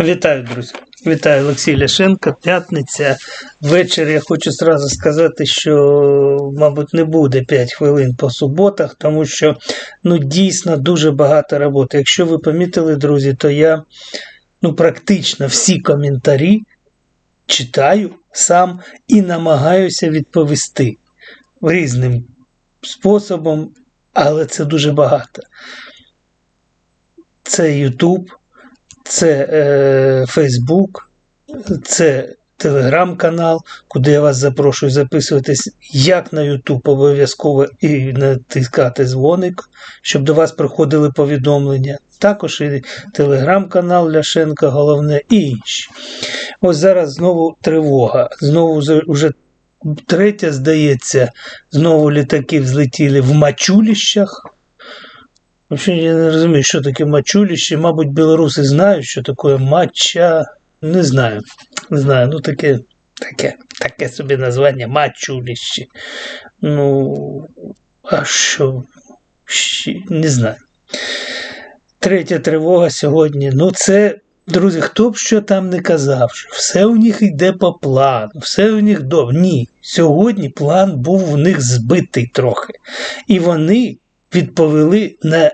Вітаю, друзі. Вітаю Олексій Ляшенко. П'ятниця. Ввечері я хочу зразу сказати, що, мабуть, не буде 5 хвилин по суботах, тому що ну, дійсно дуже багато роботи. Якщо ви помітили, друзі, то я ну, практично всі коментарі читаю сам і намагаюся відповісти різним способом, але це дуже багато. Це YouTube це е, Facebook, це телеграм-канал, куди я вас запрошую записуватись як на YouTube обов'язково і натискати дзвоник, щоб до вас приходили повідомлення. Також і телеграм-канал Ляшенка, головне, і інші. Ось зараз знову тривога. Знову вже третя, здається, знову літаки взлетіли в Мачуліщах. Взагалі я не розумію, що таке мачуліще. Мабуть, білоруси знають, що таке матча. Не знаю. Не знаю, ну таке таке, таке собі названня мачуліще. Ну, а що? Не знаю. Третя тривога сьогодні. Ну, це, друзі, хто б що там не казав, що все у них йде по плану, все у них добре. Ні. Сьогодні план був у них збитий трохи. І вони відповіли на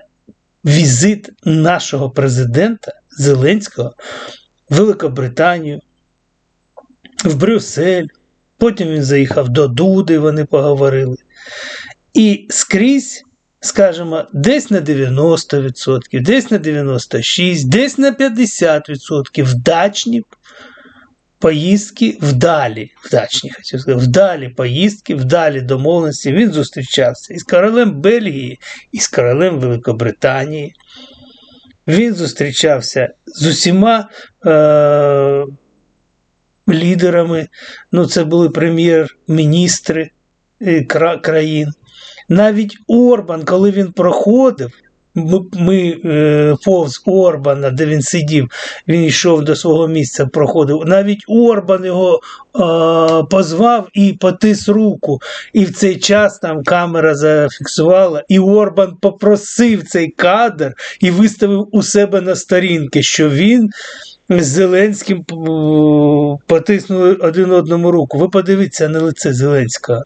візит нашого президента Зеленського в Великобританію, в Брюссель. Потім він заїхав до Дуди, вони поговорили. І скрізь, скажімо, десь на 90%, десь на 96%, десь на 50% вдачні поїздки вдалі, вдачні, хочу сказати, вдалі поїздки, вдалі домовленості. Він зустрічався із королем Бельгії, і з королем Великобританії. Він зустрічався з усіма е- лідерами. Ну, це були прем'єр-міністри е, країн. Навіть Орбан, коли він проходив, ми, ми е, повз Орбана, де він сидів, він йшов до свого місця, проходив. Навіть Орбан його е, позвав і потис руку. І в цей час там камера зафіксувала, і Орбан попросив цей кадр і виставив у себе на сторінки, що він. З Зеленським потиснули один одному руку. Ви подивіться на лице Зеленського.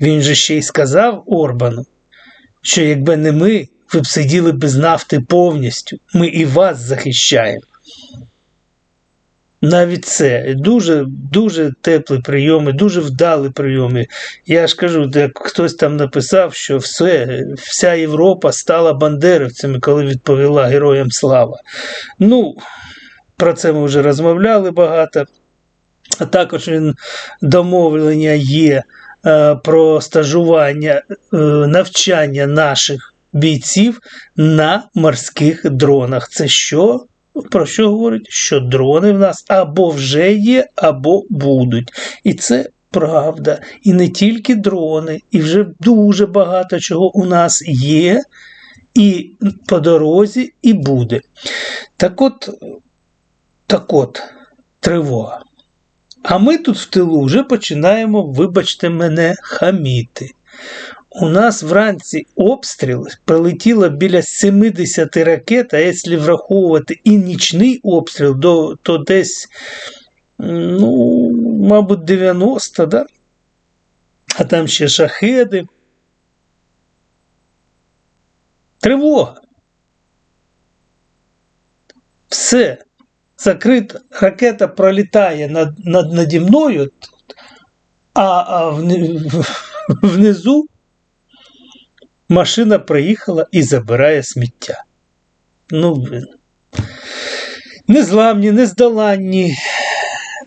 Він же ще й сказав Орбану, що якби не ми, ви б сиділи без нафти повністю. Ми і вас захищаємо. Навіть це дуже дуже теплі прийоми, дуже вдалі прийоми. Я ж кажу, як хтось там написав, що все, вся Європа стала бандерівцями, коли відповіла Героям Слава. Ну, про це ми вже розмовляли багато. А також він домовлення є е, про стажування, е, навчання наших бійців на морських дронах. Це що? Про що говорить? Що дрони в нас або вже є, або будуть. І це правда. І не тільки дрони, і вже дуже багато чого у нас є, і по дорозі, і буде. Так от, так от, тривога. А ми тут в тилу вже починаємо, вибачте мене, хаміти. У нас вранці обстріл прилетіло біля 70 ракет, а якщо враховувати і нічний обстріл, то, десь, ну, мабуть, 90, да? а там ще шахеди. Тривога. Все. Закрита ракета пролітає над, над наді мною, а, а внизу машина приїхала і забирає сміття. Ну, блин. Незламні, нездоланні,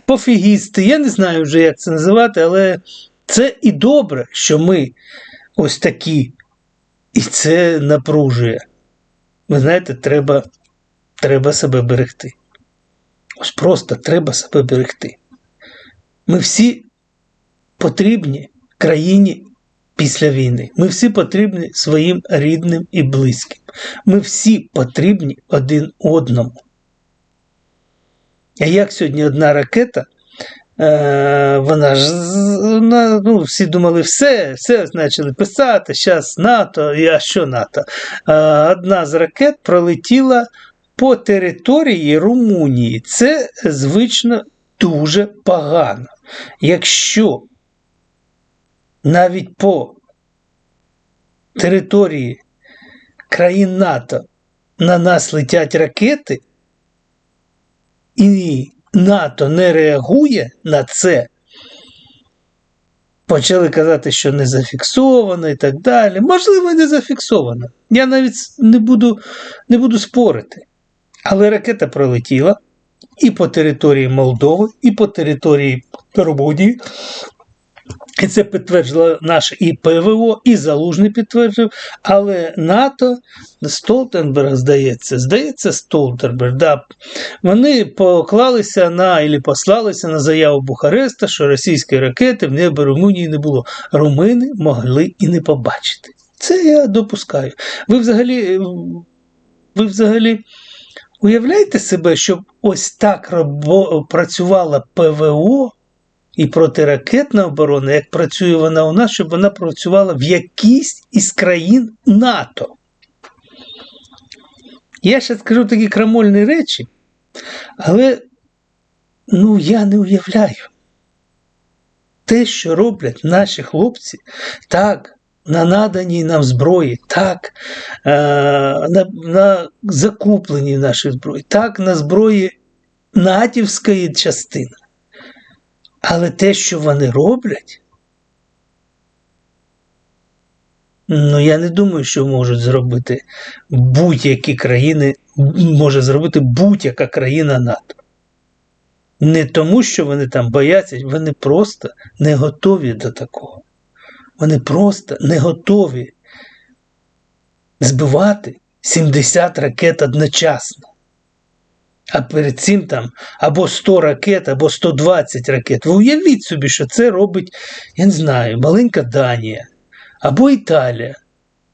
пофігісти. Я не знаю вже, як це називати, але це і добре, що ми ось такі. І це напружує. Ви знаєте, треба, треба себе берегти. Ось просто треба себе берегти. Ми всі потрібні країні після війни. Ми всі потрібні своїм рідним і близьким. Ми всі потрібні один одному. А як сьогодні одна ракета? Е, вона ж ну, всі думали, все, все почали писати, зараз НАТО, а що НАТО? Е, одна з ракет пролетіла по території Румунії. Це звично дуже погано. Якщо навіть по території країн НАТО на нас летять ракети, і НАТО не реагує на це, почали казати, що не зафіксовано і так далі. Можливо, не зафіксовано. Я навіть не буду, не буду спорити. Але ракета пролетіла і по території Молдови, і по території Румунії. І це підтверджувало наше і ПВО, і Залужний підтверджив. Але НАТО, Столтенберг, здається, здається, Столтенберг, да, вони поклалися на і послалися на заяву Бухареста, що російської ракети в небі Румунії не було. Румини могли і не побачити. Це я допускаю. Ви взагалі, ви взагалі уявляєте себе, щоб ось так працювала ПВО? І протиракетна оборона, як працює вона у нас, щоб вона працювала в якійсь із країн НАТО. Я ще скажу такі крамольні речі, але ну, я не уявляю. Те, що роблять наші хлопці, так, на наданій нам зброї, так, е, на на закупленій нашій зброї, так, на зброї натівської частини. Але те, що вони роблять, ну я не думаю, що можуть зробити будь-які країни, може зробити будь-яка країна НАТО. Не тому, що вони там бояться, вони просто не готові до такого. Вони просто не готові збивати 70 ракет одночасно. А перед цим там або 100 ракет, або 120 ракет. Ви уявіть собі, що це робить, я не знаю, маленька Данія або Італія.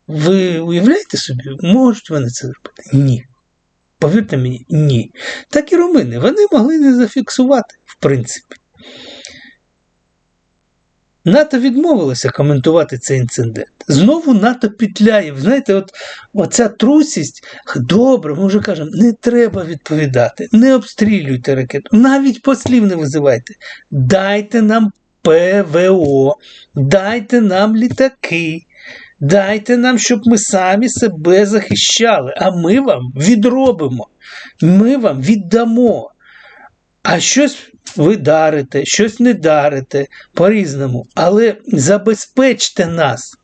Ви уявляєте собі, можуть вони це зробити? Ні. Повірте мені, ні. Так і румини, вони могли не зафіксувати, в принципі. НАТО відмовилося коментувати цей інцидент. Знову НАТО петляє. Знаєте, от оця трусість, добре, ми вже кажемо, не треба відповідати, не обстрілюйте ракету, навіть послів не визивайте. Дайте нам ПВО, дайте нам літаки, дайте нам, щоб ми самі себе захищали, а ми вам відробимо, ми вам віддамо. А щось ви дарите, щось не дарите по-різному, але забезпечте нас.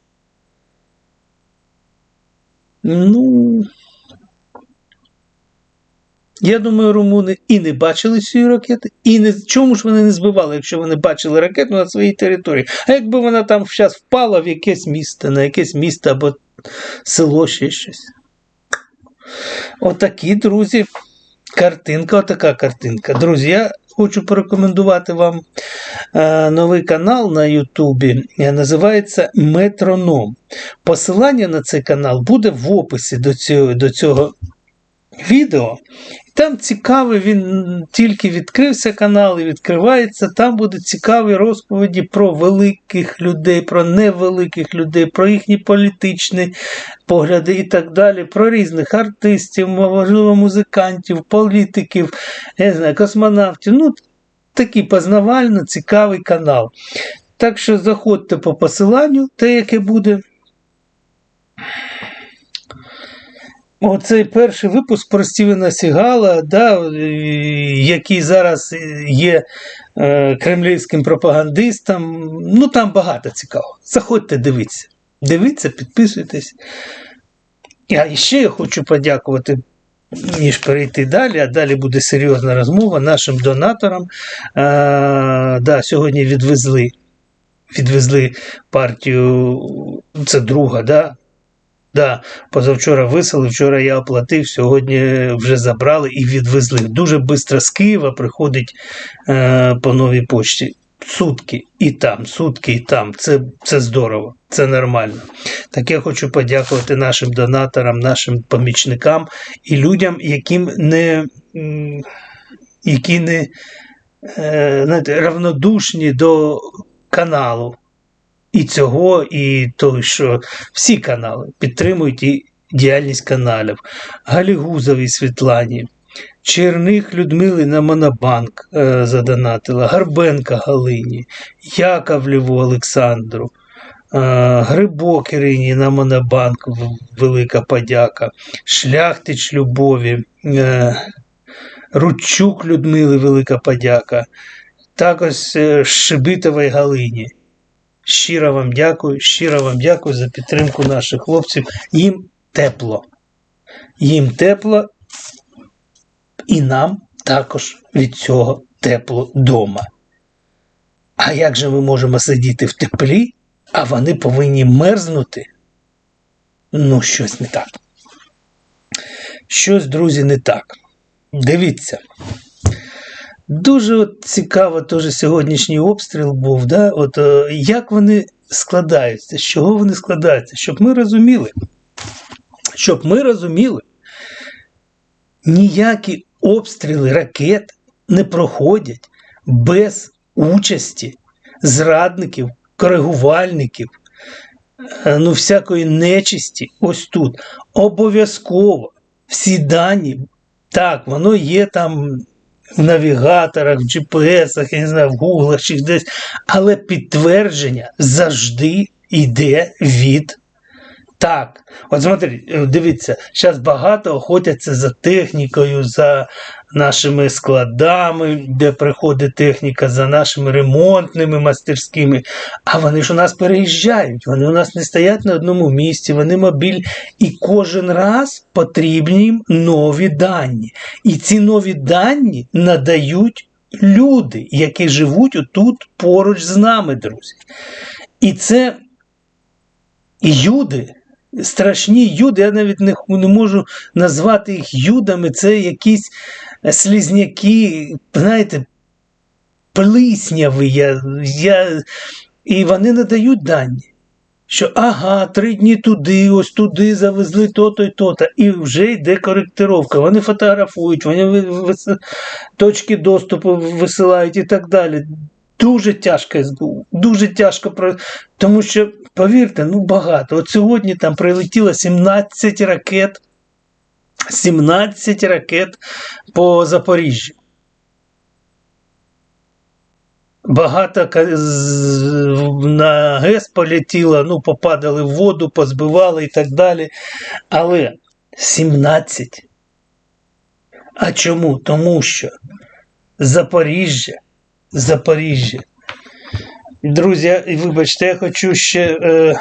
Ну, я думаю, румуни і не бачили цієї ракети, і не чому ж вони не збивали, якщо вони бачили ракету на своїй території. А якби вона там зараз впала в якесь місто, на якесь місто або село ще щось. Отакі, друзі, картинка, отака картинка. Друзі, я хочу порекомендувати вам е, новий канал на Ютубі. Е, називається Метроном. Посилання на цей канал буде в описі до цього, до цього відео. Там цікавий, він тільки відкрився канал і відкривається. Там будуть цікаві розповіді про великих людей, про невеликих людей, про їхні політичні погляди і так далі, про різних артистів, можливо, музикантів, політиків, я знаю, космонавтів. Ну, такий познавально цікавий канал. Так що заходьте по посиланню, те, яке буде. Оцей перший випуск про Стівена Сігала, да, який зараз є е, кремлівським пропагандистом. Ну там багато цікавого. Заходьте, дивіться. Дивіться, підписуйтесь. А ще хочу подякувати, ніж перейти далі, а далі буде серйозна розмова нашим донаторам. А, да, Сьогодні відвезли відвезли партію, це друга, да, Да, позавчора висели, вчора я оплатив, сьогодні вже забрали і відвезли. Дуже швидко з Києва приходить е, по новій почті. Сутки і там, сутки і там. Це це здорово, це нормально. Так я хочу подякувати нашим донаторам, нашим помічникам і людям, яким не які не е, знаєте, равнодушні до каналу і цього, і того, що всі канали підтримують і діяльність каналів, Галігузовій Світлані, Черних Людмили на Монобанк е, задонатила, Гарбенка Галині, Яковлєву Олександру, е, Грибок Ірині на Монобанк, велика подяка, Шляхтич Любові, е, Рудчук Людмили, велика подяка. Також е, Шибитовій Галині. Щиро вам дякую, щиро вам дякую за підтримку наших хлопців. Їм тепло. Їм тепло, і нам також від цього тепло дома. А як же ми можемо сидіти в теплі, а вони повинні мерзнути? Ну, щось не так. Щось, друзі, не так. Дивіться. Дуже от цікаво теж сьогоднішній обстріл був. Да? От, е, як вони складаються, з чого вони складаються, щоб ми розуміли, щоб ми розуміли, ніякі обстріли ракет не проходять без участі зрадників, коригувальників, е, ну, всякої нечисті. Ось тут. Обов'язково всі дані, так, воно є там в навігаторах, в GPS, я не знаю, в гуглах чи десь, але підтвердження завжди йде від. Так, от смотри, е, дивіться, зараз багато охотяться за технікою, за нашими складами, де приходить техніка, за нашими ремонтними мастерськими. А вони ж у нас переїжджають, вони у нас не стоять на одному місці, вони мобіль, і кожен раз потрібні їм нові дані. І ці нові дані надають люди, які живуть отут поруч з нами, друзі. І це юди, страшні юди, я навіть не, не можу назвати їх юдами, це якісь е, слізняки, знаєте, плисняві. Я, я, і вони надають дані. Що ага, три дні туди, ось туди завезли то-то і то-то. І вже йде коректировка. Вони фотографують, вони точки доступу висилають і так далі. Дуже тяжко СБУ, дуже тяжко. Тому що, повірте, ну багато. От сьогодні там прилетіло 17 ракет, 17 ракет по Запоріжжю. Багато на ГЕС полетіло, ну, попадали в воду, позбивали і так далі. Але 17. А чому? Тому що Запоріжжя, Запоріжжя. Друзі, вибачте, я хочу ще е,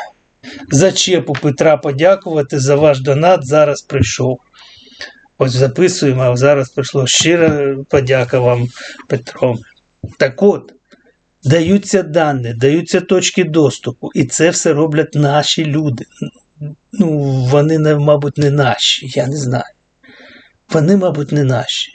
зачепу Петра подякувати за ваш донат. Зараз прийшов. Ось записуємо, а зараз прийшло щира подяка вам, Петро. Так от, даються дані, даються точки доступу, і це все роблять наші люди. Ну, вони, мабуть, не наші, я не знаю. Вони, мабуть, не наші.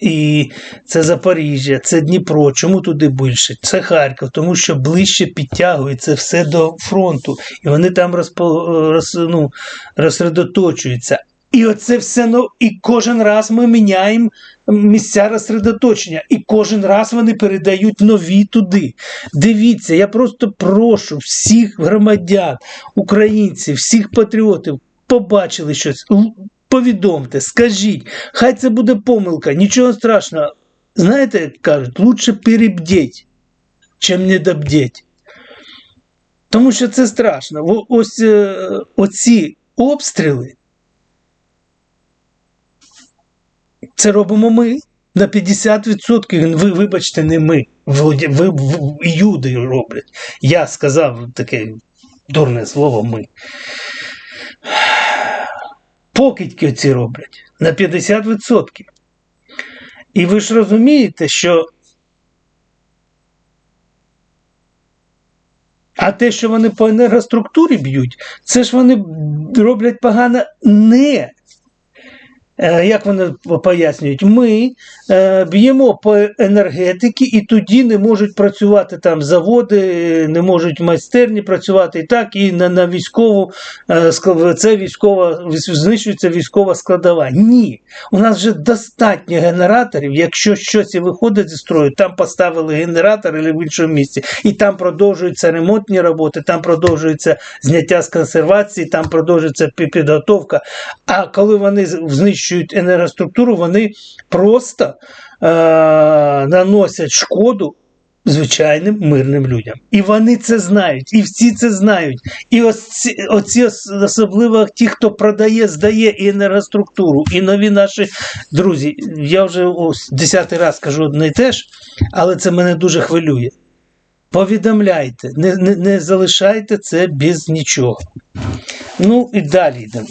І це Запоріжжя, це Дніпро. Чому туди більше? Це Харків, тому що ближче підтягується все до фронту, і вони там розпо, роз, ну, розсередоточуються. І оце все ну, і кожен раз ми міняємо місця розсередоточення, і кожен раз вони передають нові туди. Дивіться, я просто прошу всіх громадян, українців, всіх патріотів, побачили щось. Повідомте, скажіть, хай це буде помилка, нічого страшного. Знаєте, як кажуть, лучше перебдіть, чим недобдіть. Тому що це страшно. Ось е, оці обстріли. Це робимо ми на 50%. Ви, вибачте, не ми. Ви, ви, ви люди роблять. Я сказав таке дурне слово ми. Покидьки ці роблять на 50%. І ви ж розумієте, що. А те, що вони по енергоструктурі б'ють, це ж вони роблять погано не Як вони пояснюють, ми е, б'ємо по енергетики, і тоді не можуть працювати там заводи, не можуть майстерні працювати і так, і на, на військову е, це військова знищується військова складова. Ні, у нас вже достатньо генераторів. Якщо щось і виходить зі строю, там поставили генератор або в іншому місці, і там продовжуються ремонтні роботи, там продовжується зняття з консервації, там продовжується підготовка. А коли вони з- знищують енергоструктуру, вони просто е- наносять шкоду. Звичайним мирним людям. І вони це знають, і всі це знають. І ось ці, оці особливо ті, хто продає, здає і енергоструктуру, і нові наші друзі. Я вже ось десятий раз кажу одне і те ж, але це мене дуже хвилює. Повідомляйте, не, не, не залишайте це без нічого. Ну і далі йдемо.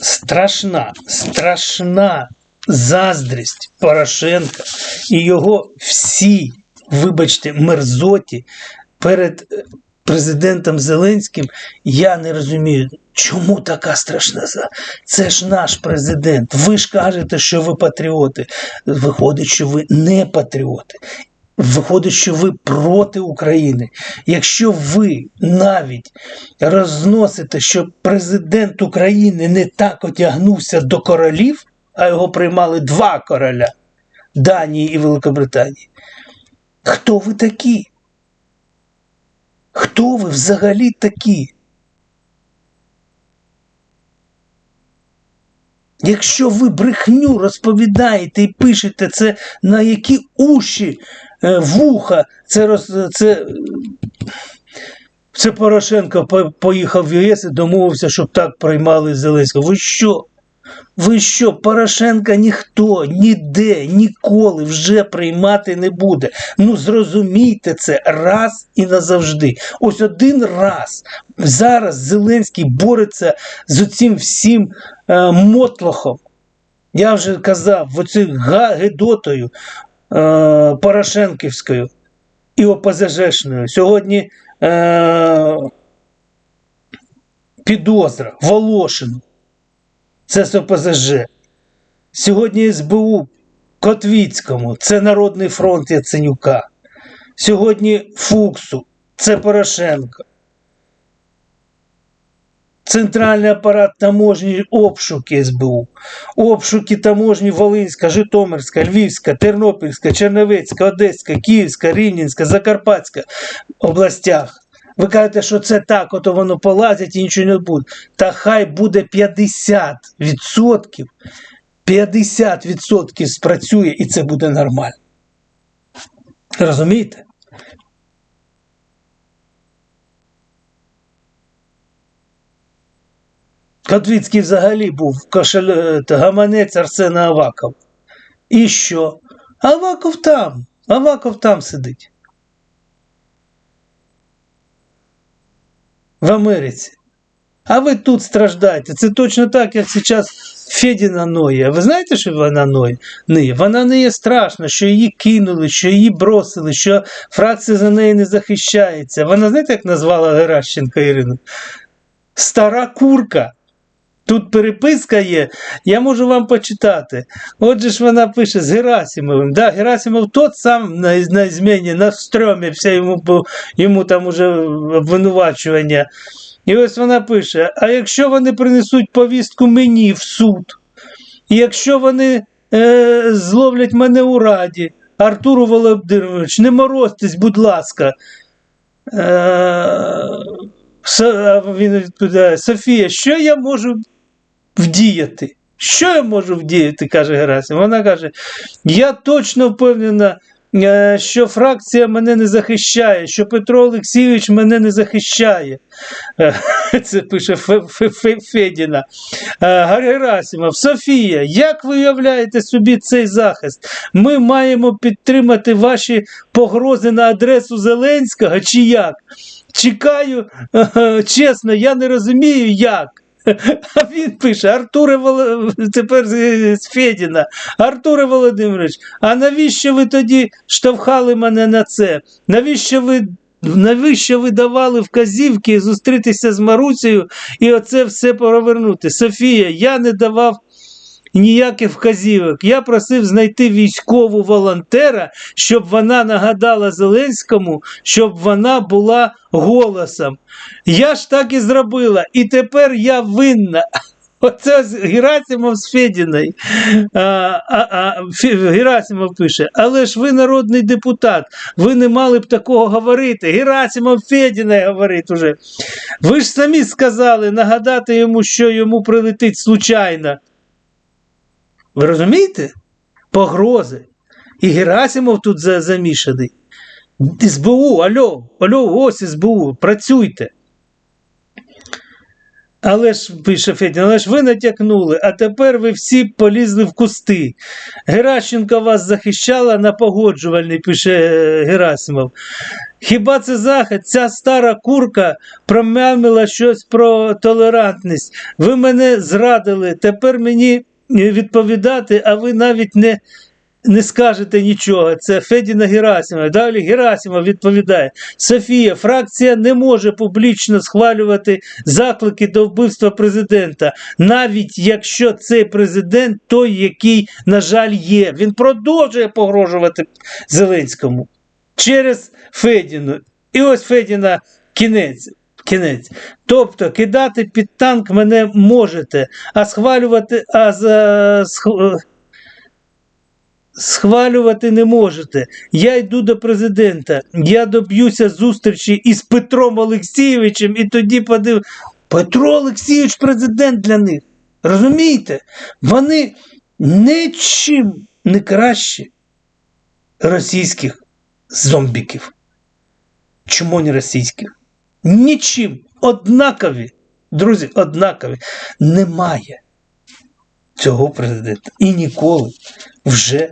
Страшна, страшна заздрість Порошенка і його всі, вибачте, мерзоті перед е, президентом Зеленським. Я не розумію, чому така страшна. Це ж наш президент. Ви ж кажете, що ви патріоти. Виходить, що ви не патріоти. Виходить, що ви проти України. Якщо ви навіть розносите, що президент України не так одягнувся до королів, а його приймали два короля Данії і Великобританії. Хто ви такі? Хто ви взагалі такі? Якщо ви брехню розповідаєте і пишете це на які уші, вуха, це, роз, це, це Порошенко поїхав в ЄС і домовився, щоб так приймали Зеленського. Ви що? Ви що, Порошенка ніхто ніде ніколи вже приймати не буде. Ну зрозумійте це раз і назавжди. Ось один раз зараз Зеленський бореться з оцим всім е, мотлохом. Я вже казав, оцю га- гидотою е, Порошенківською і ОПЗЖшною. Сьогодні е, підозра Волошину. Це з ОПЗЖ. Сьогодні СБУ Котвіцькому, це Народний фронт Яценюка. Сьогодні Фуксу, це Порошенко. Центральний апарат таможні обшуки СБУ, обшуки таможні Волинська, Житомирська, Львівська, Тернопільська, Черновецька, Одеська, Київська, Рівненська, Закарпатська областях. Ви кажете, що це так, ото воно полазить і нічого не буде. Та хай буде 50%. 50% спрацює і це буде нормально. Розумієте? Котвіцький взагалі був кошель, е, гаманець Арсена Авакова. І що? Аваков там. Аваков там сидить. В Америці. А ви тут страждаєте. Це точно так, як зараз Федіна ноє. Ви знаєте, що вона ноє? ниє? Вона не є страшна, що її кинули, що її бросили, що фракція за неї не захищається. Вона знаєте, як назвала Геращенка Ірину? Стара курка. Тут переписка є, я можу вам почитати. Отже ж вона пише з Герасимовим. Да, Герасимов тот сам на, на зміні, на стрьомі, все йому, йому там уже обвинувачування. І ось вона пише: а якщо вони принесуть повістку мені в суд, і якщо вони е, зловлять мене у раді, Артуру Володимирович, не морозьтесь, будь ласка. Е, він відповідає: Софія, що я можу вдіяти? Що я можу вдіяти, каже Герасим. Вона каже: Я точно впевнена, е, що фракція мене не захищає, що Петро Олексійович мене не захищає. Е, Це пише Фе- Фе- Фе- Федіна. Е, Герасимов, Софія, як ви уявляєте собі цей захист? Ми маємо підтримати ваші погрози на адресу Зеленського чи як? Чекаю, чесно, я не розумію, як. А він пише: Артуре Вол... тепер з Федіна. Артуре Володимирович, а навіщо ви тоді штовхали мене на це? Навіщо ви. Навіщо ви давали вказівки зустрітися з Маруцією і оце все провернути? Софія, я не давав ніяких вказівок. Я просив знайти військову волонтера, щоб вона нагадала Зеленському, щоб вона була голосом. Я ж так і зробила, і тепер я винна. Оце Герасимов з Федіною. А, а, а, Герасимов пише, але ж ви народний депутат, ви не мали б такого говорити. Герасимов Федіна говорить уже. Ви ж самі сказали нагадати йому, що йому прилетить случайно. Ви розумієте? Погрози. І Герасимов тут замішаний. СБУ, алло, алло, ось СБУ, працюйте. Але ж, пише Федін, але ж ви натякнули, а тепер ви всі полізли в кусти. Геращенко вас захищала на погоджувальний, пише е, Герасимов. Хіба це захід? Ця стара курка промямила щось про толерантність. Ви мене зрадили, тепер мені відповідати, а ви навіть не, не скажете нічого. Це Федіна Герасимова. Далі Герасимов відповідає: Софія, фракція не може публічно схвалювати заклики до вбивства президента, навіть якщо цей президент той, який, на жаль, є. Він продовжує погрожувати Зеленському через Федіну. І ось Федіна кінець. Кінець. Тобто кидати під танк мене можете, а схвалювати, а за, сх- схвалювати не можете. Я йду до президента, я доб'юся зустрічі із Петром Олексійовичем, і тоді подив. Петро Олексійович президент для них. Розумієте? Вони нічим не кращі російських зомбіків. Чому не російських? Нічим. Однакові. Друзі, однакові. Немає цього президента. І ніколи вже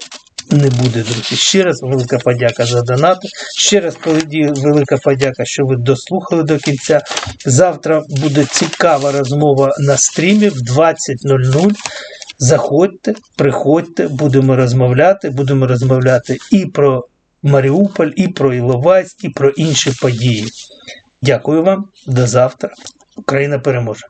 не буде, друзі. Ще раз велика подяка за донати. Ще раз велика подяка, що ви дослухали до кінця. Завтра буде цікава розмова на стрімі в 20.00. Заходьте, приходьте, будемо розмовляти. Будемо розмовляти і про Маріуполь, і про Іловайськ, і про інші події. Дякую вам. До завтра. Україна переможе.